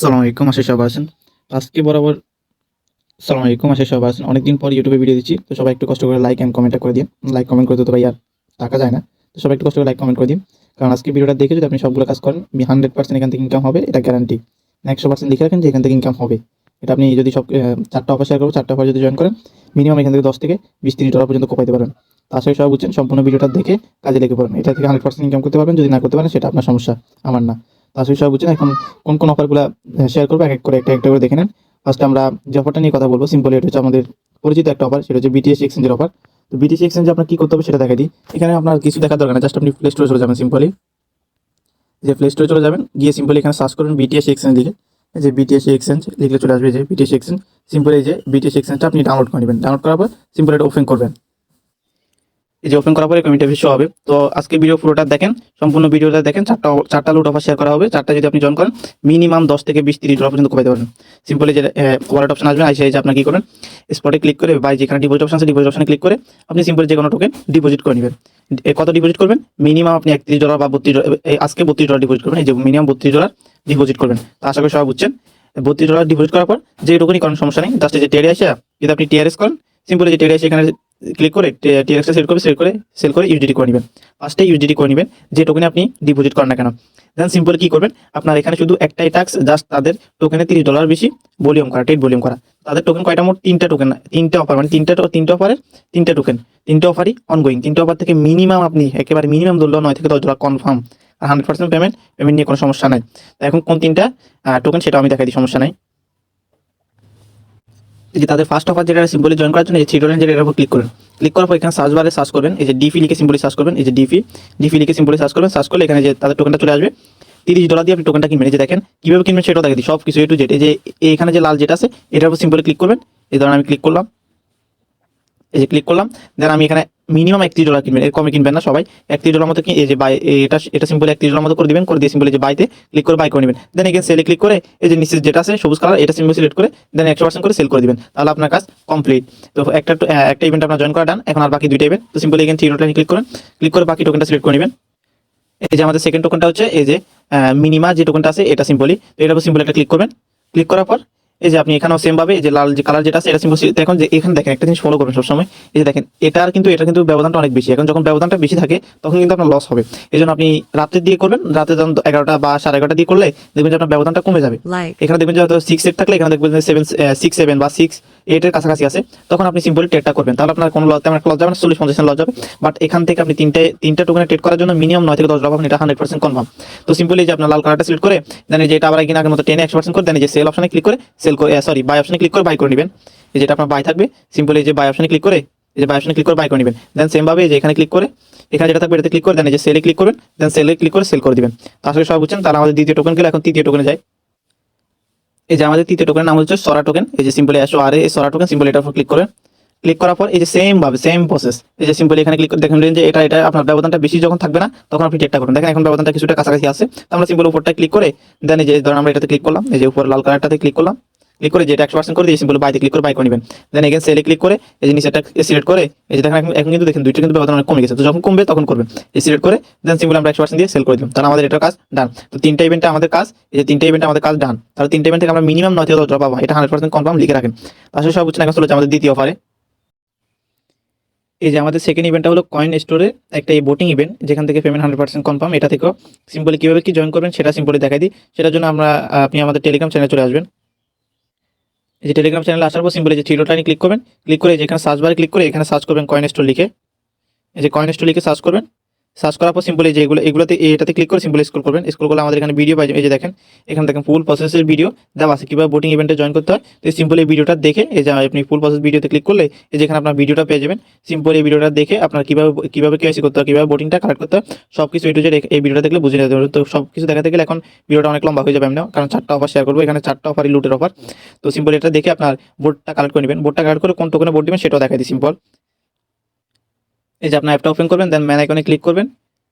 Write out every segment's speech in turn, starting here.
সালাম আলাইকুম আসে সবাই আছেন। আজকে বরাবর সালাম আলাইকুম আশিস সবাই আছেন। অনেকদিন পর ইউটিউবে ভিডিও দিচ্ছি, তো সবাই একটু কষ্ট করে লাইক অ্যান্ড কমেন্টটা করে দিন। লাইক কমেন্ট করতে তো ভাই আর টাকা যায় না। তো সবাই একটু কষ্ট করে লাইক কমেন্ট করে দিন। কারণ আজকে ভিডিওটা দেখে যদি আপনি সবগুলো কাজ করেন হান্ড্রেড পার্সেন্ট এখান থেকে ইনকাম হবে, এটা গ্যারান্টি একশো পার্সেন্ট লিখে রাখেন যে এখান থেকে ইনকাম হবে। এটা আপনি যদি সব চারটা অফার শেয়ার করব চারটা অফার যদি জয়েন করেন মিনিমাম এখান থেকে দশ থেকে বিশ, তিরিশ ডলার পর্যন্ত কোপাইতে পারেন আশা সবাই বুঝছেন, সম্পূর্ণ ভিডিওটা দেখে কাজে লেগে পড়েন এটা থেকে হান্ড্রেড পার্সেন্ট ইনকাম করতে পারবেন, যদি না করতে পারেন, সেটা আপনার সমস্যা, আমার না। আশা সবাই বুঝছেন, এখন কোন কোন অফারগুলো শেয়ার করব, এক এক করে, একটা একটা করে দেখে নেন। ফার্স্ট আমরা যে অফারটা নিয়ে কথা বলব সিম্পল এটা হচ্ছে আমাদের পরিচিত একটা অফার সেটা হচ্ছে বিটিএস এক্সচেঞ্জের অফার তো বিটিএস এক্সচেঞ্জে আপনার কি করতে হবে সেটা দেখাই দিই। এখানে আপনার কিছু দেখার দরকার না জাস্ট আপনি প্লে স্টোরে চলে যাবেন সিম্পলি যে প্লে স্টোরে চলে যাবেন, গিয়ে সিম্পলি এখানে সার্চ করুন বিটিএস এক্সচেঞ্জ লিখে এই যে বিটিএস এক্সচেঞ্জ লিখলে চলে আসবে যে বিটিএস এক্সচেঞ্জ সিম্পল এই যে বিটিএস এক্সচেঞ্জটা আপনি ডাউনলোড করে নেবেন। ডাউনলোড করার পর সিম্পল এটা ওপেন করবেন। এই যে ওপেন করার পরে কমিটি শো হবে। তো আজকে ভিডিও পুরোটা দেখেন, সম্পূর্ণ ভিডিওটা দেখেন, চারটা চারটা লুট অফার শেয়ার করা হবে। চারটা যদি আপনি জয়েন করেন মিনিমাম দশ থেকে বিশ, তিরিশ ডলার পর্যন্ত কমাইতে পারবেন সিম্পলি যে ওয়ালেট অপশন আসবে, আসে যে আপনার কি করবেন স্পটে ক্লিক করে বা যেখানে ডিপোজিট অপশন আছে ডিপোজিট অপশনে ক্লিক করে আপনি সিম্পলি যে কোনো টোকেন ডিপোজিট করে নেবেন। কত ডিপোজিট করবেন? মিনিমাম আপনি একত্রিশ ডলার বা বত্রিশ আজকে বত্রিশ ডলার ডিপোজিট করবেন, এই যে মিনিমাম বত্রিশ ডলার ডিপোজিট করবেন। তো আশা করি সবাই বুঝছেন। বত্রিশ ডলার ডিপোজিট করার পর যে টোকেনই করার সমস্যা নেই জাস্ট যে টেরে আসে যদি আপনি টিআরএস করেন সিম্পলি যে টেরে আসে এখানে ক্লিক করে টিআরএসটা সেট করবে সেট করে সেল করে ইউজিডি করে নেবেন। ফার্স্টে ইউজিডি করে নেবেন, যে টোকেনে আপনি ডিপোজিট করেন না কেন। দেন সিম্পল কী করবেন? আপনার এখানে শুধু একটাই টাক্স জাস্ট তাদের টোকেনে তিরিশ ডলার বেশি ভলিউম করা টেট ভলিউম করা। তাদের টোকেন কয়টা মোট? তিনটা টোকেন তিনটা অফার মানে তিনটা তিনটা অফারের তিনটা টোকেন তিনটা অফারই অনগোয়িং তিনটা অফার থেকে মিনিমাম আপনি একেবারে মিনিমাম ধরলেও নয় থেকে দশ ডলার কনফার্ম আর হান্ড্রেড পার্সেন্ট পেমেন্ট পেমেন্ট নিয়ে কোনো সমস্যা নাই। তো এখন কোন তিনটা টোকেন সেটা আমি দেখাই দিই, সমস্যা নাই। যে তাদের ফার্স্ট অফার যেটা সিম্পলি জয়েন করার জন্য এই থ্রি ডলার যেটা উপর ক্লিক করুন। ক্লিক করার পর এখানে সার্চ বারে সার্চ করবেন। এই যে ডিফি লিখে সিম্পলি সার্চ করবেন। এই যে ডিফি ডিফি লিখে সিম্পলি সার্চ করবেন। সার্চ করলে এখানে যে তাদের টোকেনটা চলে আসবে। তিরিশ ডলার দিয়ে আপনি টোকেনটা কিনবেন। যে দেখেন, কীভাবে কিনবেন সেটাও দেখে দিই সব কিছু একটু টু জেড এই যে এখানে যে লাল যেটা আছে, এটার উপর সিম্পলি ক্লিক করবেন। এই ধরনের আমি ক্লিক করলাম। এই যে ক্লিক করলাম। দেন আমি এখানে মিনিমাম একত্রিশ ডলার কিনবেন, এর কমে কিনবেন না সবাই। একত্রিশ ডলার মতো এই যে বাই এটা এটা সিম্পল একত্রিশ ডলার মতো করে দিবেন, করে দিয়ে সিম্পল যে বাইতে ক্লিক করে বাই করে নেবেন। দেন এখানে সেলে ক্লিক করে এই যে নিচে যেটা আছে, সবুজ কালার এটা সিম্পল সিলেক্ট করে দেন একশো পার্সেন্ট করে সেল করে দিবেন। তাহলে আপনার কাজ কমপ্লিট তো একটা একটা ইভেন্ট আপনার জয়েন করা ডান এখন আর বাকি দুইটা ইভেন্ট তো সিম্পল এখানে থ্রি ডলার ক্লিক করেন। ক্লিক করে বাকি টোকেনটা সিলেক্ট করে নেবেন। এই যে আমাদের সেকেন্ড টোকেনটা হচ্ছে এই যে মিনিমা যে টোকেনটা আছে, এটা সিম্পলি তো এটা সিম্পল একটা ক্লিক করবেন। ক্লিক করার পর এই যে আপনি এখানেও সেম ভাবে এই যে লাল যে কালার যেটা আছে এটা সিম্পল দেখুন যে এখানে দেখেন একটা জিনিস ফলো করবেন সবসময়। এই যে দেখেন এটার কিন্তু এটা কিন্তু ব্যবধানটা অনেক বেশি। এখন যখন ব্যবধানটা বেশি থাকে তখন কিন্তু আপনার লস হবে। এই জন্য আপনি রাতে দিয়ে করবেন রাতে যখন এগারোটা বা সাড়ে এগারোটা দিয়ে করলে দেখবেন যে আপনার ব্যবধানটা কমে যাবে। এখানে দেখবেন যে হয়তো সিক্স এইট থাকলে এখানে দেখবেন সেভেন সিক্স সেভেন বা সিক্স এইটের কাছাকাছি আছে, তখন আপনি সিম্পলি টেটটা করবেন। তাহলে আপনার কোনো লস তেমন একটা লস যাবে না, চল্লিশ, পঞ্চাশ লস যাবে। বাট এখান থেকে আপনি তিনটে, তিনটা টোকেনে টেট করার জন্য মিনিমাম নয় থেকে দশ ডলার পাবেন এটা হান্ড্রেড পার্সেন্ট কনফার্ম তো সিম্পলি যে আপনার লাল কালারটা সিলেক্ট করে দেন যে এটা আবার কিনা আগের মতো টেনে একশো পার্সেন্ট করে দেন যে সেল অপশনে ক্লিক করে সেল করে সরি বাই অপশনে ক্লিক করে বাই করে নেবেন। যেটা আপনার বাই থাকবে সিম্পলি যে বাই অপশনে ক্লিক করে, এই যে বাই অপশনে ক্লিক করে বাই করে নেবেন। দেন সেম ভাবে যে এখানে ক্লিক করে, এখানে যেটা থাকবে এটাতে ক্লিক করে দেন যে সেলে ক্লিক করবেন দেন সেলে ক্লিক করে সেল করে দিবেন। তো আসলে সব বুঝছেন, তাহলে আমাদের দ্বিতীয় টোকেন গেলে এখন তৃতীয় টোকেনে যায়। এই যে আমাদের তৃতীয় টোকেন নাম হচ্ছে সরা টোকেন এই যে সিম্পলি আসো আর এই সরা টোকেন সিম্পলি এটার উপর ক্লিক করে ক্লিক করার পর এই যে সেম ভাবে সেম প্রসেস এই যে সিম্পলি এখানে ক্লিক দেখেন যে এটা এটা আপনার ব্যবধানটা বেশি যখন থাকবে না, তখন আপনি চেকটা করুন। দেখেন এখন ব্যবধানটা কিছুটা কাছাকাছি আছে। আমরা সিম্পল উপরটা ক্লিক করে দেন এই যে ধরুন আমরা এটাতে ক্লিক করলাম, এই যে উপর লাল কালারটাতে ক্লিক করলাম। ক্লিক করে যেটা একশো পার্সেন্ট করে দিয়ে সিম্পল বাইতে ক্লিক করে বাই করে নেবেন। দেন এখানে সেলে ক্লিক করে এই যে নিচেটা সিলেক্ট করে, এই যে দেখেন এখন- কিন্তু দেখেন দুইটা কিন্তু ব্যবধান অনেক কমে গেছে। তো যখন কমবে তখন করবেন। এই সিলেক্ট করে দেন সিম্পল আমরা একশো পার্সেন্ট দিয়ে সেল করে দিলাম। তাহলে আমাদের এটা কাজ ডান তো তিনটা ইভেন্টে আমাদের কাজ, এই যে তিনটা ইভেন্টে আমাদের কাজ ডান তাহলে তিনটা ইভেন্ট থেকে আমরা মিনিমাম নয় থেকে দশ পাবো। এটা হান্ড্রেড পার্সেন্ট কনফার্ম লিখে রাখেন। আসলে সব বুঝছেন এখন চলে আমাদের দ্বিতীয় অফারে এই যে আমাদের সেকেন্ড ইভেন্টটা হলো কয়েন স্টোরে একটা এই বোটিং ইভেন্ট যেখান থেকে পেমেন্ট হান্ড্রেড পার্সেন্ট কনফার্ম এটা থেকেও। সিম্পলি কীভাবে কি জয়েন করবেন সেটা সিম্পলি দেখাই দিই। সেটার জন্য আমরা আপনি আমাদের টেলিগ্রাম চ্যানেলে চলে আসবেন। এই যে টেলিগ্রাম চ্যানেলে আসার পর সিম্পলি যে থ্রি ডট লাইনে ক্লিক করবেন ক্লিক করে যেখানে সার্চ বারে ক্লিক করে এখানে সার্চ করবেন কয়েন স্টোর লিখে। এই যে কয়েন স্টোর লিখে সার্চ করবেন। সার্চ করার পর সিম্পলি যে এগুলো, এগুলোতে, এটাতে ক্লিক করে সিম্পলি স্ক্রল করবেন। স্ক্রল করলে আমাদের এখানে ভিডিও পাই এই যে দেখেন, এখানে দেখেন ফুল প্রসেসের ভিডিও দেওয়া আছে। কীভাবে বোটিং ইভেন্টে জয়েন করতে হয়? তো সিম্পলি এই ভিডিওটা দেখে, এই যে আপনি ফুল প্রসেস ভিডিওতে ক্লিক করলে, এই যেখানে আপনার ভিডিওটা পেয়ে যাবেন। সিম্পলি এই ভিডিওটা দেখে আপনার কীভাবে কীভাবে কেসি করতে হয়, কীভাবে বোটিংটা কালেক্ট করতে হয় সব কিছু এটু এই ভিডিওটা দেখলে বুঝে নিতে পারবেন। তো সব কিছু দেখাতে গেলে এখন ভিডিওটা অনেক লম্বা হয়ে যাবে এমনিও কারণ চারটা অফার শেয়ার করব, এখানে চারটা অফারই লুটের অফার তো সিম্পল এটা দেখে আপনার বোর্ডটা কালেক্ট করে নেবেন। বোর্ডটা কালেক্ট করে কোন টোকেনে বোর্ড দিবেন, সেটাও দেখাই দিই সিম্পল এই যে আপনার অ্যাপটা ওপেন করবেন দেন ম্যান আইকনে ক্লিক করবেন।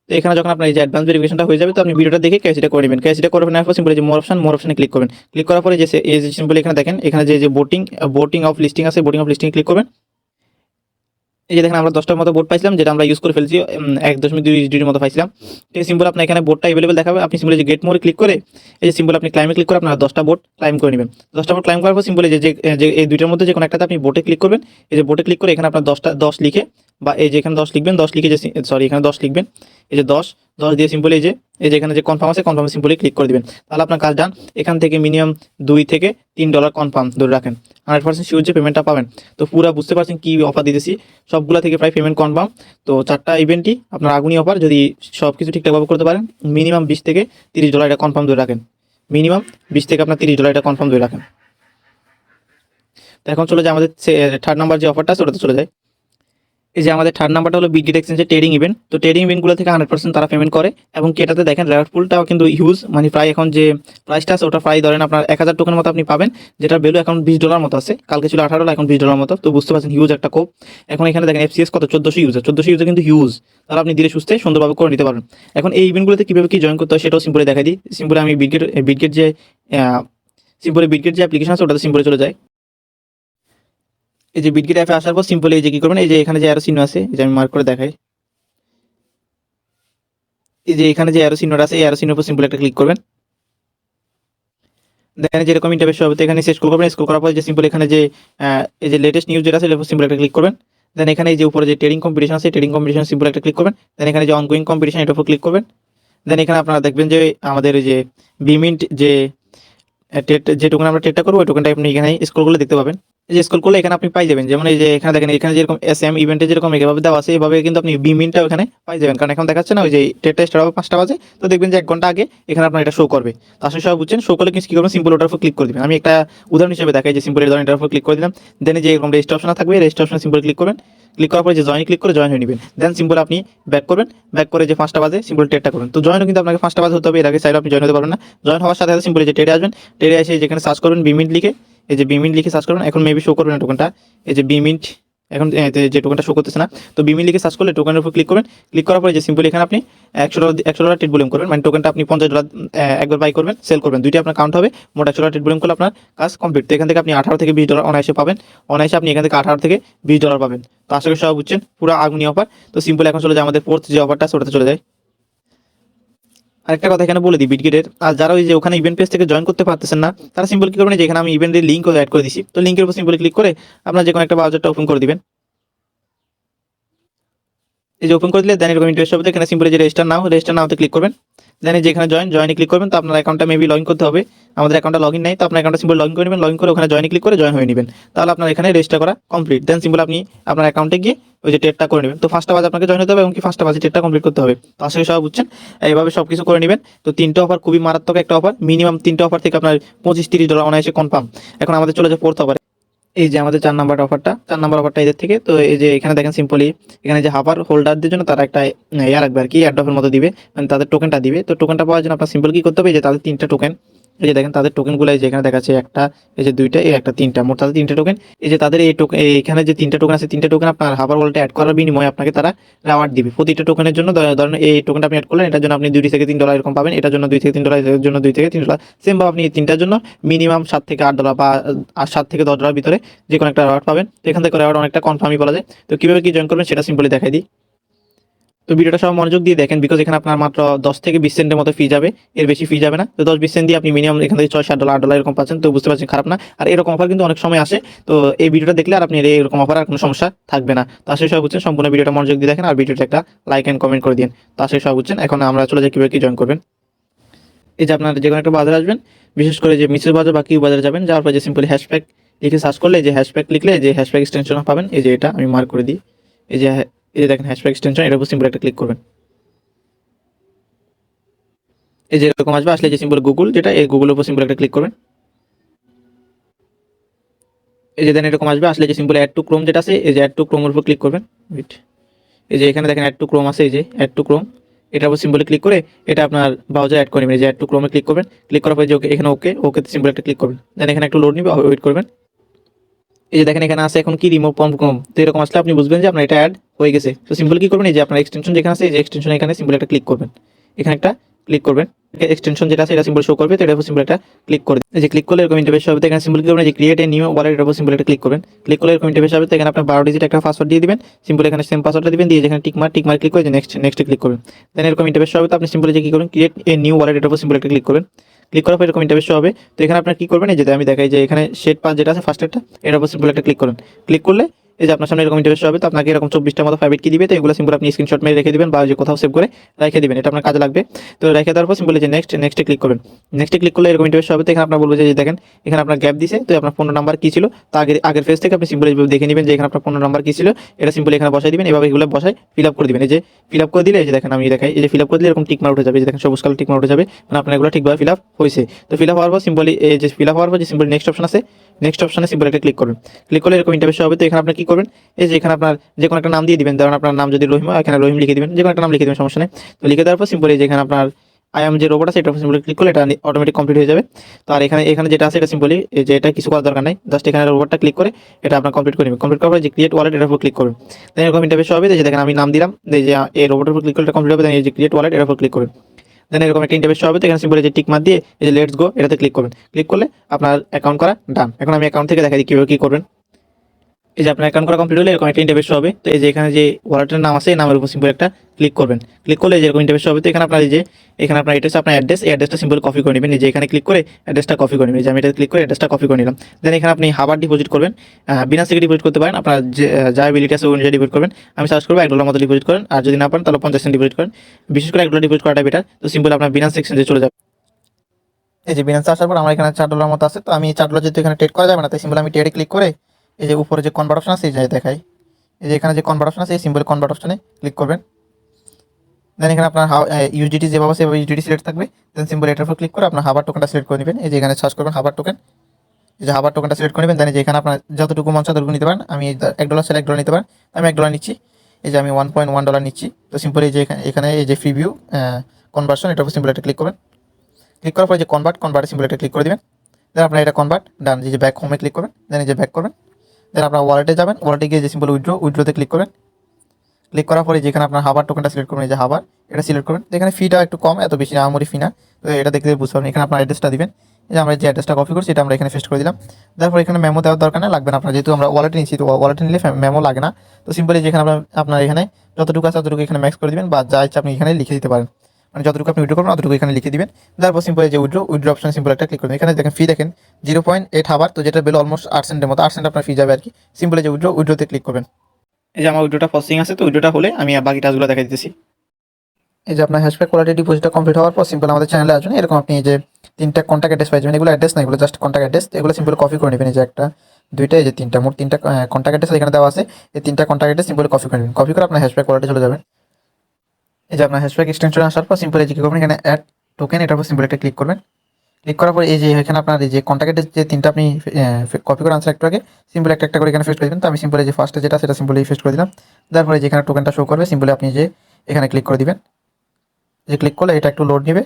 এখানে যখন আপনার এই যে অ্যাডভান্স ভেরিফিকেশনটা হয়ে যাবে, তো আপনি ভিডিওটা দেখে ক্যাশিটা করে নেবেন। ক্যাশিটা করে নেওয়ার পর সিম্পল যে মোর অপশন মোর অপশনে ক্লিক করবেন। ক্লিক করার পরে যে এই যে সিম্পল এখানে দেখেন, এখানে যে যে বোটিং বোটিং অফ লিস্টিং আছে বোটিং অফ লিস্টিং ক্লিক করবেন। এই যে দেখেন, আমরা দশটার মতো বোর্ড পাইছিলাম, যেটা আমরা ইউজ করে ফেলছি এক দশমিক দুই ডিগ্রির মতো পাইছিলাম। তো এই সিম্বল আপনার এখানে বোর্ডটা অ্যাভেলেবল দেখাবে। আপনি সিম্বলে যে গেট মোড়ে ক্লিক করে, এই যে সিম্বল আপনি ক্লাইমে ক্লিক করে আপনার দশটা বোর্ড ক্লাইম করে নেবেন। দশটা বোর্ড ক্লাইম করার পর সিম্বলে যে, যে- এই দুইটার মধ্যে যে কোনো একটাতে আপনি বোটে ক্লিক করবেন। এই যে বোটে ক্লিক করে এখানে আপনার দশটা, দশ লিখে, বা এই যে এখানে দশ লিখবেন, দশ লিখে যে সরি এখানে দশ লিখবেন। এই যে দশ দশ দিয়ে সিম্পল যে, এই যে এখানে যে কনফার্ম আছে কনফার্ম সিম্পলি ক্লিক করে দিবেন। তাহলে আপনার কাজ ডান এখান থেকে মিনিমাম দুই থেকে তিন ডলার কনফার্ম ধরে রাখেন। হান্ড্রেড পার্সেন্ট শিওর যে পেমেন্টটা পাবেন। তো পুরো বুঝতে পারছেন কি অফার দিতেছি। সবগুলো থেকে প্রায় পেমেন্ট কনফার্ম তো চারটা ইভেন্টই আপনার আগুনি অফার যদি সব কিছু ঠিকঠাকভাবে করতে পারেন মিনিমাম বিশ থেকে তিরিশ ডলার এটা কনফার্ম ধরে রাখেন। মিনিমাম বিশ থেকে আপনার তিরিশ ডলার এটা কনফার্ম ধরে রাখেন। তো এখন চলে যায় আমাদের থার্ড নাম্বার যে অফারটা আছে, ওটাতে চলে যায় এই যে আমাদের থার্ড নাম্বারটা হলো বিগিট এক্সচেঞ্জের ট্রেডিং ইভেন্ট তো ট্রেডিং ইভেন্টগুলো থেকে হান্ড্রেড পার্সেন্ট তারা পেমেন্ট করে এবং কি এটাতে দেখেন রেয়ার পুলটাও কিন্তু হিউজ মানে প্রায় এখন যে প্রাইসটা আছে ওটা প্রায় ধরেন আপনার এক হাজার টোকেন মতো আপনি পাবেন যেটা ভ্যালু এখন বিশ ডলার মতো আছে। কালকে ছিল আঠারো, এখন বিশ ডলার মতো। তো বুঝতে পারছেন হিউজ একটা কোপ। এখন এখানে দেখেন এফসিএস কত? চোদ্দশো ইউজার চোদ্দশো ইউজার কিন্তু হিউজ তাহলে আপনি ধীরে সুস্থে সুন্দরভাবে করে নিতে পারবেন। এখন এই ইভেন্টগুলোতে কীভাবে কি জয়েন করতে হয় সেটাও সিম্পলে দেখাই দিই। সিম্পলে আমি বিটগেট বিটগেট যে সিম্পলে বিটগেট যে অ্যাপ্লিকেশন আছে ওটাতে সিম্পলে চলে যায়। এই যে বিটগেট অ্যাপে আসার পর সিম্পলি এই যে কি করবেন? এই যে এখানে যে অ্যারো চিহ্ন আছে এই যে আমি মার্ক করে দেখাই। এই যে এখানে যে অ্যারো চিহ্নটা আছে, এই অ্যারো চিহ্নের উপর সিম্পল একটা ক্লিক করবেন। দেখেন যেরকম ইন্টারভেস হবে এখানে স্ক্রল করবেন স্ক্রল করার পর যে সিম্পল এখানে যে এই যে লেটেস্ট নিউজ যেটা আছে সিম্পল একটা ক্লিক করবেন। দেন এখানে যে উপরে যে ট্রেডিং কম্পিটিশন আছে ট্রেডিং কম্পিটিশন সিম্পল একটা ক্লিক করবেন। দেন এখানে যে অনগোয়িং কম্পিটিশন এটার উপর ক্লিক করবেন। দেন এখানে আপনারা দেখবেন যে আমাদের যে বিমিন্ট যে টেট যে টোকেন আমরা টেটটা করব ওই টোকেনটা আপনি এখানে স্ক্রল করলে দেখতে পাবেন। এই যে স্ক্রল করলে এখানে আপনি পাই যাবেন। যেমন এই যে এখানে দেখেন, এখানে যেরকম এস এম ইভেন্টে যেরকম এভাবে দেওয়া আছে, এভাবে কিন্তু আপনি বি মিনটা ওখানে পাই যাবেন। কারণ এখন দেখাচ্ছে না, ওই যে টেটটা স্টার্ট হবে পাঁচটা বাজে, তো দেখবেন যে এক ঘণ্টা আগে এখানে আপনার এটা শো করবে। তো আসলে সব বুঝছেন শো করলে কিন্তু কি করবেন? সিম্পল ওটার উপর ক্লিক করে দিবেন। আমি একটা উদাহরণ হিসেবে দেখাই যে সিম্পল ধরেন এটার উপর ক্লিক করে দিলাম। দেন যে এরকম রেজিস্ট্রেশন অপশন থাকবে রেজিস্ট্রেশন সিম্পল ক্লিক করবেন। ক্লিক করার পরে যে জয়েন ক্লিক করে জয়েন হয়ে নেবেন। দেন সিম্পল আপনি ব্যাক করবেন। ব্যাক করে যে পাঁচটা বাজে সিম্পল টেটটা করবেন। তো জয়েনও কিন্তু আপনাকে পাঁচটা বাজে হতে হবে, এর আগে চাইলে আপনি জয়েন হতে পারবেন না। জয়েন হওয়ার সাথে সাথে সিম্পল যে টেটে আসবেন। টেটে এসে যেখানে সার্চ করবেন বিমিন্ট লিখে। এই যে বিমিন লিখে সার্চ করবেন, এখন মেবি শো করবেন টোকেনটা এই যে বিমিন্ট এখন যে টোকেনটা শো করতেছে না, তো বিমিন্ট লিখে সার্চ করলে টোকেনের উপর ক্লিক করবেন। ক্লিক করার পরে যে সিম্পল এখানে আপনি একশো ডলার একশো ডলার টেট বুলিং করবেন। মানে টোকেনটা আপনি পঞ্চাশ ডলার একবার বাই করবেন সেল করবেন। দুইটা আপনার কাউন্ট হবে। মোট একশো ডলার বুলিং করলে আপনার কাজ কমপ্লিট তো এখান থেকে আপনি আঠারো থেকে বিশ ডলার অনায়াসে পাবেন। অনায়াসে আপনি এখান থেকে আঠারো থেকে বিশ ডলার পাবেন। তো আশা করি সব বুঝছেন, পুরো আগুনি অফার তো সিম্পল এখন চলে যায় আমাদের ফোর্থ যে অফারটা ওটাতে চলে যায়। আরেকটা কথা এখানে বলে দিই বিটগেটের আর যারা ওই যে ওখানে ইভেন্ট পেজ থেকে জয়েন করতে পারতেছেন না, তারা সিম্পল কি করবেন? যে এখানে আমি ইভেন্টের লিঙ্ক অ্যাড করে দিছি। তো লিঙ্কের উপর সিম্পল ক্লিক করে আপনার যে কোনো একটা ব্রাউজারটা ওপেন করে দিবেন। এই যে ওপেন করে দিলে দেন এরকম ইন্টারেস্ট হবে। এখানে সিম্পলি যে রেজিস্টার নাও রেজিস্টার নাওতে ক্লিক করবেন। দেন এই যে এখানে জয়েন জয়েনে ক্লিক করবেন, তো আপনার অ্যাকাউন্টটা মেবি লগ করতে হবে। আমাদের অ্যাকাউন্টটা লগ নাই, তো আপনার অ্যাকাউন্টটা সিম্পল লগ ইন করে নেবেন লগইন করে ওখানে জয়েনে ক্লিক করে জয়েন হয়ে নেবেন। তাহলে আপনার এখানে রেজিস্টার করা কমপ্লিট দেন সিম্পল আপনি আপনার অ্যাকাউন্টে গিয়ে ওই যে টেটটা করে নেবেন। তো ফার্স্টটা বাজে আপনাকে জয়েন হতে হবে এবং কি ফার্স্টটা বাজে টেটটা কমপ্লিট করতে হবে। তো আশা করি সব বুঝছেন? এইভাবে সব কিছু করে নেবেন। তো তিনটে অফার খুবই মারাত্মক একটা অফার মিনিমাম তিনটে অফার থেকে আপনার পঁচিশ, তিরিশ ডলার অনায়াসে কনফার্ম এখন আমাদের চলে যায় ফোর্থ অফারে এই যে আমাদের চার নাম্বার অফারটা চার নাম্বার অফারটা এদের থেকে। তো এই যে এখানে দেখেন সিম্পলি এখানে যে হাফার হোল্ডারদের জন্য তারা একটা ইয়া রাখবে আর কি এয়ারড্রপের মতো দিবে মানে তাদের টোকেনটা দিবে। তো টোকেনটা পাওয়ার জন্য আপনার সিম্পল কি করতে হবে? যে তাদের তিনটা টোকেন এই যে দেখেন তাদের টোকেনগুলো এই যে এখানে দেখাচ্ছে একটা, এই যে দুইটা, এই একটা তিনটা, মোট তাদের তিনটা টোকেন এই যে তাদের এই টোকেন এখানে যে তিনটা টোকেন আছে, তিনটা টোকেন আপনার হাফার ওয়ালটা অ্যাড করার বিনিময়ে আপনাকে তারা রেওয়ার্ড দিবে। প্রতিটা টোকেনের জন্য ধরেন এই টোকেনটা আপনি অ্যাড করলেন, এটার জন্য আপনি দুই থেকে তিন ডলার এরকম পাবেন, এটার জন্য দুই থেকে তিন ডলার এর জন্য দুই থেকে তিন ডলার সেম ভাবে আপনি এই তিনটার জন্য মিনিমাম সাত থেকে আট ডলার বা সাত থেকে দশ ডলার ভিতরে যে কোনো একটা রেওয়ার্ড পাবেন। এখান থেকে রেওয়ার্ড অনেকটা কনফার্মই বলা যায়। তো কীভাবে কি জয়েন করবেন সেটা সিম্পলি দেখাই দিই। তো ভিডিওটা সব মনোযোগ দিয়ে দেখেন বিকজ এখানে আপনার মাত্র দশ থেকে বিশ সেন্টের মতো ফি যাবে। এর বেশি ফি যাবে না। তো দশ, বিশ সেন্ট দিয়ে আপনি মিনিমাম এখান থেকে ছয়, সাত ডলার আট ডলার এরকম পাচ্ছেন। তো বুঝতে পারছেন, খারাপ না। আর এরকম অফার কিন্তু অনেক সময় আসে। তো এই ভিডিওটা দেখলে আর আপনি এরকম অফার আর কোনো সমস্যা থাকবে না। তো আসলে সব বুঝছেন, সম্পূর্ণ ভিডিওটা মনোযোগ দিয়ে দেখেন। আর ভিডিওটা একটা লাইক অ্যান্ড কমেন্ট করে দিন। তো আসলে সব বুঝছেন, এখন আমরা চলে যাই কীভাবে কি জয়েন করবেন। এই যে আপনার যে কোনো একটা বাজারে আসবেন, বিশেষ করে যে মিসেস বাজার বা কিউ বাজারে যাবেন, যাওয়ার পর যে সিম্পলি হ্যাশপ্যাক লিখে সার্চ করলে, যে হ্যাশপ্যাক লিখলে, যে হ্যাশট্যাগ এক্সটেনশন পাবেন, এই যে এটা আমি মার্ক করে দিই। এই যে এই যে দেখেন হ্যাশট্যাগ এক্সটেনশন এটার উপর সিম্পল একটা ক্লিক করবেন। এই যে এরকম আসবে, আসলে যে সিম্পল গুগল যেটা, এই গুগলের উপর সিম্বল একটা ক্লিক করবেন। এই যে দেন এরকম আসবে, আসলে যে সিম্বল অ্যাড টু ক্রোম যেটা আছে, এই যে অ্যাড টু ক্রোমের উপর ক্লিক করবেন। উইট এই যে এখানে দেখেন অ্যাড টু ক্রোম আছে, এই যে অ্যাড টু ক্রোম এটার উপর সিম্বলে ক্লিক করে এটা আপনার ব্রাউজার অ্যাড করে নেবেন। এই যে অ্যাড টু ক্রোমে ক্লিক করবেন। ক্লিক করার পর যে ওকে, এখানে ওকে ওকে সিম্বল একটা ক্লিক করবেন। দেন এখানে একটু লোড নিবে ওয়েট করবেন। এই যে দেখেন, এখানে আছে এখন কি রিমুভ পম্প কম তো এরকম আসলে আপনি বুঝবেন যে আপনার এটা অ্যাড হয়ে গেছে। তো সিম্পল কি করবেন? এই যে আপনার এক্সটেনশন যেখানে আছে, এই যে এক্সটেনশন এখানে সিম্পল একটা ক্লিক করবেন। এখানে একটা ক্লিক করবেন। এক্সটেনশন যেটা আছে, এটা সিম্বল শো করবে। তো এটার উপর সিম্বল একটা ক্লিক করে। এই যে ক্লিক করলে এরকম ইন্টারফেস হবে। এখানে সিম্বল কি করবেন? যে ক্রিয়েট এ নিউ ওয়ালেট এটার উপর সিম্বল একটা ক্লিক করবেন। ক্লিক করলে এরকম ইন্টারফেস হবে। তো এখানে আপনার বারো ডিজিট একটা পাসওয়ার্ড দিয়ে দিবেন। সিম্পল এখানে সেম পাসওয়ার্ডটা দিবেন। দিয়ে যেখানে টিক মার টিক মার ক্লিক করে নেক্সট নেক্সট ক্লিক করবেন। দেন এরকম ইন্টারফেস হবে। তো আপনি সিম্পল যে কি করবেন? ক্রিয়েট এ নিউ ওয়ালেট এটার উপর সিম্বল একটা ক্লিক করবেন। ক্লিক করার পর এরকম ইন্টারফেস হবে। তো এখানে আপনার কি করবেন? এই যে আমি দেখাই যে এখানে শেড পাঁচ যেটা আছে ফার্স্ট একটা এটার উপর সিম্পল একটা ক্লিক করুন। ক্লিক করলে এই যে আপনার সামনে এরকম ইন্টারেস্ট হবে, তো আপনাকে এরকম চব্বিশটা মতো ফাইভ কি দিবে, তো এগুলো সিম্বল আপনি স্ক্রিনশট মেরে রেখে দিবেন বা যে কোথাও সেভ করে রেখে দিবেন, এটা আপনার কাজে লাগবে। তো রেখে দেওয়ার পর সিম্বল যে নেক্সট নেক্সটে ক্লিক করবেন। নেক্সটে ক্লিক করলে এরকম ইন্টারেস্ট হবে, তো এখানে আপনার বলব যে দেখেন, এখানে আপনার গ্যাপ দিছে, তো আপনার ফোন নাম্বার কি ছিল। তা আগের আগের ফেজ থেকে আপনি সিম্বল দেখে নেবেন যে এখানে আপনার ফোন নাম্বার কি ছিল, এটা সিম্পল এখানে বসাই দিবেন, এভাবে এগুলো বসাই ফিল আপ করে দিবেন। এই যে ফিল আপ করে দিলে, এই যে দেখেন আমি দেখাই, এই যে ফিল আপ করে দিলে এরকম টিক মার উঠে যাবে যে দেখেন সবুজ কালার টিক মার উঠে যাবে মানে আপনার এগুলো ঠিকভাবে ফিল আপ হয়েছে। তো ফিল আপ হওয়ার পর সিম্বলি এই যে ফিল আপ হওয়ার পর যে সিম্বল নেক্সট অপশন আছে নেক্সট অপশনে সিম্পল একটা ক্লিক করবেন ক্লিক করলে এরকম ইন্টারফেস হবে, তো এখানে আপনি কি করবেন? এই যে এখানে আপনার যে কোনো একটা নাম দিয়ে দিবেন। ধরুন আপনার নাম যদি রহিম এখানে রহিম লিখে দিবেন। যে কোনো একটা নাম লিখে দেবেন, সমস্যা নেই। তো লিখে দেওয়ার পর সিম্পল এই যে এখানে আপনার আই এম যে রোবট আছে, এটা সিম্পলি ক্লিক করলে এটা অটোমেটিক কমপ্লিট হয়ে যাবে। তো আর এখানে এখানে যেটা আছে, এটা সিম্পলি যে এটা কিছু করার দরকার নাই। জাস্ট এখানে রোবটটা ক্লিক করে এটা আপনার কমপ্লিট করে নেবেন। কমপ্লিট করার পর যে ক্রিয়েট ওয়ালেট এটার উপর ক্লিক করবেন। দেন এরকম ইন্টারফেস হবে যে দেখেন আমি নাম দিলাম যে এই রোবটের উপর ক্লিক করলে কমপ্লিট হবে দেন এই যে ক্রিয়েট ওয়ালেট এটার উপর ক্লিক করবেন। দেন এরকম একটা ইন্টারফেস হবে, তো এখানে সিম্পলি যে টিক মার দিয়ে, এই যে লেটস গো এটাতে ক্লিক করবেন। ক্লিক করলে আপনার অ্যাকাউন্ট করা ডান এখন আমি অ্যাকাউন্ট থেকে দেখাই দিই কীভাবে কী করবেন। এই যে আপনার অ্যাকাউন্ট করা কমপ্লিট হলে এরকম একটা ইন্টারফেস হবে। তো এই যে এখানে যে ওয়ালেটের নাম আছে, এই নামের উপর সিম্পল একটা ক্লিক করবেন। ক্লিক করলে যেরকম ইন্টারফেস হবে। তো এখানে আপনার এই যে, এখানে আপনার এটা আপনার অ্যাড্রেস এই অ্যাড্রেসটা সিম্পল কপি করে নেবেন। এই যে এখানে ক্লিক করে অ্যাড্রেসটা কপি করে নেবেন। যে আমি এটা ক্লিক করে অ্যাড্রেসটা কপি করে নিলাম। দেন এখানে আপনি হাবার ডিপোজিট করবেন। বিনা থেকে ডিপোজিট করতে পারেন। আপনার যে এবিলিটি আছে ওই অনুযায়ী ডিপোজিট করবেন। আমি সার্চ করব, এক ডলার মতো ডিপোজিট করেন। আর যদি না পারেন, তাহলে পঞ্চাশ সেন্ট ডিপোজিট করেন। বিশেষ করে এক ডলার ডিপোজিট করাটা বেটার তো সিম্পল আপনার বিনা সেকশন চলে যাবে। এই যে বিনান্স আসার পর আমার এখানে চার ডলার মতো আছে। তো আমি চার ডলার যেহেতু এখানে ট্রেড করা যাবে না, তাই সিম্পল আমি ট্রেডে ক্লিক করে এই যে উপরে যে কনভার্ট অপশন আছে এই যে দেখাই এই যে এখানে যে কনভার্ট অপশন আছে এই সিম্পল কনভার্ট অপশনে ক্লিক করবেন দেন এখানে আপনার ইউজিটি যেভাবে সেভাবে ইউজিটি সিলেক্ট থাকবে দেন সিম্পল এটার উপর ক্লিক করে আপনার হাবার টোকেনটা সিলেক্ট করে নেবেন এই যে এখানে সার্চ করবেন হাবার টোকেন এই যে হাবার টোকেনটা সিলেক্ট করে নেবেন দেন এখানে আপনার যতটুকু মন ততটুকু নিতে পারেন আমি এক ডলার সেলেক্ট ডলার নিতে পারেন আমি এক ডলার নিচ্ছি এই যে আমি ওয়ান পয়েন্ট ওয়ান ডলার নিচ্ছি তো সিম্পল এই যে এখানে এই যে ফ্রি ভিউ কনভার্সন এটার উপর সিম্পল একটা ক্লিক করবেন ক্লিক করার পর যে কনভার্ট কনভার্ট সিম্পল একটা ক্লিক করে দিবেন দেন আপনার এটা কনভার্ট ডান যে ব্যাক হোমে ক্লিক করবেন দেন এই যে ব্যাক করবেন দেন আপনার ওয়ালেটে যাবেন ওয়ালেটে গিয়ে যে সিম্পল উইড্রো উইড্রোতে ক্লিক করবেন। ক্লিক করার পরে যেখানে আপনার হাবার টোকেনটা সিলেক্ট করবেন যে হাবার এটা সিলেক্ট করবেন। এখানে ফিটা একটু কম, এত বেশি আমরি ফি না, তো এটা দেখতে বুঝতে পারবেন। এখানে আপনার অ্যাড্রেসটা দিবেন। যে আমরা যে অ্যাড্রেসটা কপি করছি, এটা আমরা এখানে পেস্ট করে দিলাম। তারপর এখানে মেমো দেওয়ার দরকার না লাগবে না আপনার। যেহেতু আমরা ওয়ালেটে নিচ্ছি তো ওয়ালেটে নিলে মেমো লাগে না। তো সিম্পলি যেখানে আপনার আপনার এখানে যতটুকু আছে ততটুকু এখানে ম্যাক্স করে দিবেন বা যা ইচ্ছা আপনি এখানে লিখে দিতে পারেন। মানে যতটুকু আপনি উইড্রো করবেন অতটুকু এখানে লিখে দিবেন। তারপর সিম্পল যে উইড্রো উইড্রো অপশন সিম্পল একটা ক্লিক করবেন। এখানে দেখেন ফি দেখেন জিরো পয়েন্ট এইট হাবার তো যেটা বেল অলমোস্ট আট সেন্টের মতো আট সেন্ট আপনার ফি যাবে আর কি। সিম্পল যে উইড্রো উইড্রোতে ক্লিক করবেন। এই যে আমার উইড্রোটা প্রসেসিং আছে তো উইড্রোটা হলে আমি বাকি টাচগুলো দেখা দিতেছি। এই যে আপনার হ্যাশব্যাক কোয়ালিটি ডিপোজিটটা কমপ্লিট হওয়ার পর সিম্পল আমাদের চ্যানেলে আসবেন। এরকম আপনি যে তিনটা কন্ট্যাক্ট অ্যাড্রেস পাই যাবেন এগুলো অ্যাড্রেস না এগুলো জাস্ট কন্ট্যাক্ট অ্যাড্রেস এগুলো সিম্পল কপি করে নেবেন। এই যে একটা দুইটা এই যে তিনটা মোট তিনটা কন্ট্যাক্ট অ্যাড্রেস এখানে দেওয়া আছে। এই তিনটা কন্ট্যাক্ট অ্যাড্রেস সিম্পল কপি করে নেবেন। কপি করে আপনার হ্যাশব্যাক কোয়ালিটি চলে যাবেন এই যে আপনার হ্যাশব্যাক এক্সটেনশন আসার পর সিম্পল এই যে কী করবেন এখানে অ্যাড টোকেন এটার উপর সিম্পল একটা ক্লিক করবেন ক্লিক করার পর এই যে এখানে আপনার এই যে কন্ট্যাক্ট যে তিনটা আপনি কপি করে আনসার একটু আগে সিম্পল একটা একটা করে এখানে ফেস্ট করে দিবেন তো আমি সিম্পল যে ফার্স্টে যেটা সেটা সিম্পল সিম্পলি ফেস্ট করে দিলাম তারপরে যেখানে টোকেনটা শো করবে সিম্পলি আপনি যে এখানে ক্লিক করে দিবেন যে ক্লিক করলে এটা একটু লোড নেবে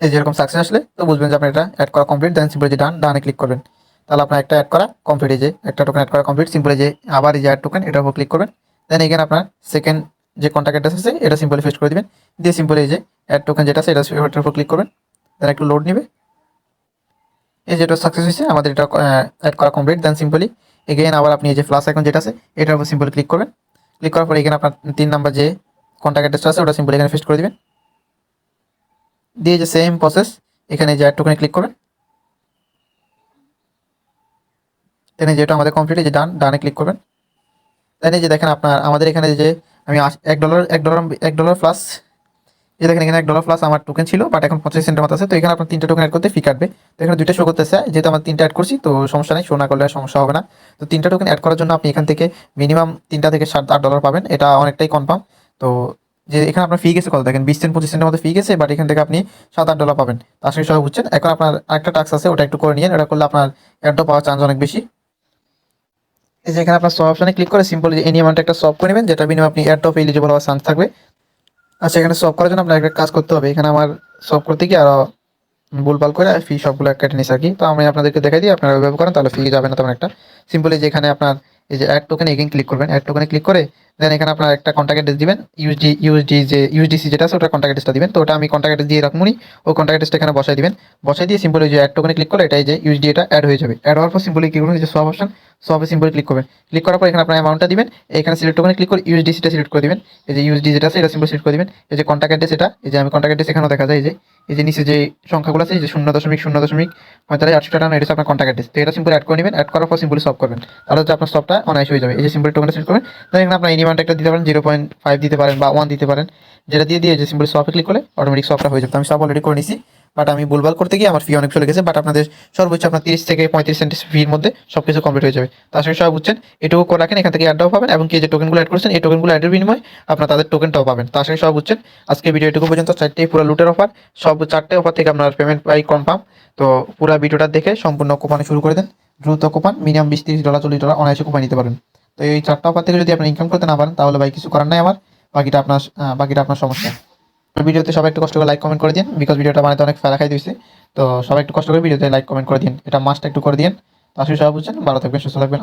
এই যেরকম সাকসেস আসলে তো বুঝবেন যে আপনার এটা অ্যাড করা কমপ্লিট দেন সিম্পলি যে ডান ডানে ক্লিক করবেন তাহলে আপনার একটা অ্যাড করা কমপ্লিট এই যে একটা টোকেন অ্যাড করা কমপ্লিট সিম্পলি যে আবার এই যে অ্যাড টোকেন এটার উপর ক্লিক করবেন দেন এখানে আপনার সেকেন্ড যে কন্ট্যাক্ট অ্যাড্রেস আছে, এটা সিম্পলি ফেস্ট করে দিবেন। দিয়ে সিম্পলি এই যে অ্যাড টোকেন যেটা আছে, এটা এটার উপর ক্লিক করবেন। দেন একটু লোড নেবে। এই যেটা সাকসেস হয়েছে, আমাদের এটা অ্যাড করা কমপ্লিট দেন সিম্পলি এগেইন আবার আপনি এই যে ফ্লাস আইকন যেটা আছে, এটার উপর সিম্পলি ক্লিক করবেন। ক্লিক করার পরে এখানে আপনার তিন নাম্বার যে কন্ট্যাক্ট অ্যাড্রেসটা আছে, ওটা সিম্পলি এখানে ফেস্ট করে দিবেন। দিয়ে যে সেম প্রসেস এখানে যে অ্যাড টোকেনে ক্লিক করবেন। দেন যেটা আমাদের কমপ্লিট যে ডান ডানে ক্লিক করবেন। দেন যে দেখেন আপনার, আমাদের এখানে যে আমি এক ডলার এক ডলার এক ডলার প্লাস এই দেখেন এখানে এক ডলার প্লাস আমার টোকেন ছিল বাট এখন পঁচিশ সেন্টের মতো আছে। তো এখানে আপনার তিনটা টোকেন অ্যাড করতে ফি কাটবে। তো এখানে দুইটা শো করতেছে, যেহেতু আমার তিনটা অ্যাড করছি, তো সমস্যা নেই শো না করলে সমস্যা হবে না। তো তিনটা টোকেন অ্যাড করার জন্য আপনি এখান থেকে মিনিমাম তিনটা থেকে সাত, আট ডলার পাবেন। এটা অনেকটাই কনফার্ম তো যে এখানে আপনার ফি গেছে কত? দেখেন বিশ সেন্ট পঁচিশ সেন্টের মতো ফি গেছে বাট এখান থেকে আপনি সাত, আট ডলার পাবেন। তো আশা করি সবাই বুঝছেন। এখন আপনার আরেকটা টাক্স আছে, ওটা একটু করে নিন ওটা করলে আপনার অ্যাডটা পাওয়ার চান্স অনেক বেশি। এই যে এখানে আপনার সব অপশনে ক্লিক করে সিম্পল এনি অ্যামাউন্ট একটা সব করে নেবেন, যেটা বিনিময়ে আপনি অ্যাড অফ এলিজিবল হওয়ার চান্স থাকবে। আচ্ছা এখানে সব করার জন্য আপনার একটা কাজ করতে হবে। এখানে আমার সব করতে গিয়ে আরও ভুলভাল করে ফি সবগুলো কেটে নিস আর কি। তো আমি আপনাদেরকে দেখাই দিই, আপনারা ওইভাবে করেন, তাহলে ফি যাবে না তেমন একটা। সিম্পলি যেখানে আপনার এই যে অ্যাড টোকেন এগেন ক্লিক করবেন। অ্যাড টোকেনে ক্লিক করে দেন এখানে আপনার একটা কন্ট্যাক্ট অ্যাড্রেস দিবেন ইউএসডি ইউএসডি যে ইউএসডিসি যেটা আছে, ওটা কন্ট্যাক্ট অ্যাড্রেসটা দিবেন। তো ওটা আমি কন্ট্যাক্ট দিয়ে রাখব ওই কন্ট্যাক্ট অ্যাড্রেসটা এখানে বসাই দিবেন। বসাই দিয়ে সিম্পল যে অ্যাড টোকেনে ক্লিক করলে এটাই যে ইউএসডি এটা অ্যাড হয়ে যাবে। অ্যাড হওয়ার পর সিম্পলি কি করবেন? যে সব অপশন সবে সিম্পলি ক্লিক করবেন। ক্লিক করার পর এখানে আপনার অ্যামাউন্টটা দিবেন। এখানে সিলেক্ট টোকেনে ক্লিক করে ইউএসডিসিটা সিলেক্ট করে দিবেন। এই যে ইউএসডি যেটা আছে, এটা সিম্পল সিলেক্ট করে দিবেন। এই যে কন্ট্যাক্ট অ্যাড্রেস এটা, এই যে আমি কন্ট্যাক্ট অ্যাড্রেস এখানেও দেখা যায় যে, এই যে নিচে যে সংখ্যাগুলো আছে যে শূন্য দশমিক শূন্য দশমিক, পঁয়তাল্লিশ আটশো টাকা, এটা আপনার কন্ট্যাক্ট অ্যাড্রেস তো এটা সিম্পল অ্যাড করে নেবেন। অ্যাড করার পর সিম্পলি সব করবেন। তাহলে হচ্ছে আপনার সবটা অনায়াস হয়ে যাবে। এই যে সিম্পল টোকেনটা সিলেক্ট করবেন। দেন এখানে আপনার এনিমাউন্ট একটা দিতে পারেন জিরো পয়েন্ট ফাইভ দিতে পারেন বা ওয়ান দিতে পারেন। যেটা দিয়ে দিয়ে যে সিম্পলি সবে ক্লিক করলে অটোমেটিক সবটা হয়ে যাবে। আমি সব অলরেডি করে নিছি বাট আমি ভুলভাল করতে গিয়ে আমার ফি অনেক চলে গেছে বাট আপনাদের সর্বোচ্চ আপনার তিরিশ থেকে পঁয়ত্রিশ সেন্টিস ফির মধ্যে সব কিছু কমপ্লিট হয়ে যাবে। তো আসলে সবাই বুঝছেন, এটুকু করে রাখেন, এখান থেকে অ্যাডটাও পাবেন, এবং কি যে টোকেনগুলো অ্যাড করছেন, এই টোকেনগুলো অ্যাডের বিনিময়ে আপনার তাদের টোকেনটাও পাবেন। তো আসলে সবাই বুঝছেন, আজকে ভিডিও এটুকু পর্যন্ত, চারটে পুরো লুটের অফার সব চারটে অফার থেকে আপনার পেমেন্ট পাই কনফার্ম তো পুরো ভিডিওটা দেখে সম্পূর্ণ কোপানো শুরু করে দেন, দ্রুত কোপান মিনিমাম বিশ তিরিশ ডলার চল্লিশ ডলার অনায়াসে কোপাই নিতে পারেন। তো এই চারটা অফার থেকে যদি আপনি ইনকাম করতে না পারেন, তাহলে ভাই কিছু করার নাই আমার। বাকিটা আপনার বাকিটা আপনার সমস্যা। ভিডিওতে সবাই একটু কষ্ট করে লাইক কমেন্ট করে দিন বিকজ ভিডিওটা বানাতে অনেক ফেলা খাই দিয়েছে। তো সবাই একটু কষ্ট করে ভিডিওতে লাইক কমেন্ট করে দিন এটা মাস্ট একটু করে দিন তো আসলে সবাই বুঝছেন। ভালো থাকবেন, সুস্থ থাকবেন।